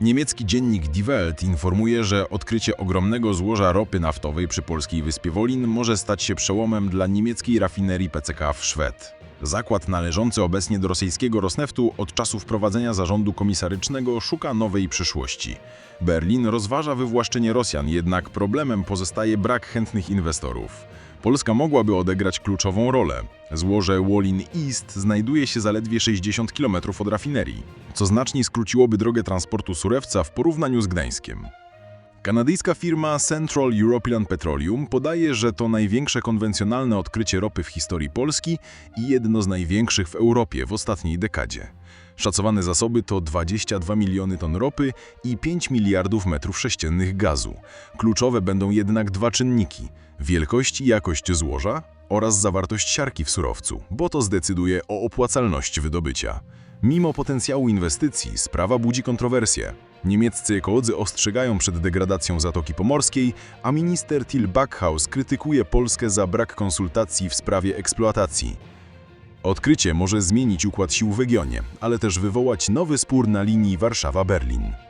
Niemiecki dziennik Die Welt informuje, że odkrycie ogromnego złoża ropy naftowej przy polskiej wyspie Wolin może stać się przełomem dla niemieckiej rafinerii PCK w Szwed. Zakład należący obecnie do rosyjskiego Rosneftu od czasu wprowadzenia zarządu komisarycznego szuka nowej przyszłości. Berlin rozważa wywłaszczenie Rosjan, jednak problemem pozostaje brak chętnych inwestorów. Polska mogłaby odegrać kluczową rolę. Złoże Wolin East znajduje się zaledwie 60 km od rafinerii, co znacznie skróciłoby drogę transportu surewca w porównaniu z Gdańskiem. Kanadyjska firma Central European Petroleum podaje, że to największe konwencjonalne odkrycie ropy w historii Polski i jedno z największych w Europie w ostatniej dekadzie. Szacowane zasoby to 22 miliony ton ropy i 5 miliardów metrów sześciennych gazu. Kluczowe będą jednak dwa czynniki: wielkość i jakość złoża oraz zawartość siarki w surowcu, bo to zdecyduje o opłacalności wydobycia. Mimo potencjału inwestycji, sprawa budzi kontrowersje. Niemieccy ekolodzy ostrzegają przed degradacją Zatoki Pomorskiej, a minister Till Backhaus krytykuje Polskę za brak konsultacji w sprawie eksploatacji. Odkrycie może zmienić układ sił w regionie, ale też wywołać nowy spór na linii Warszawa-Berlin.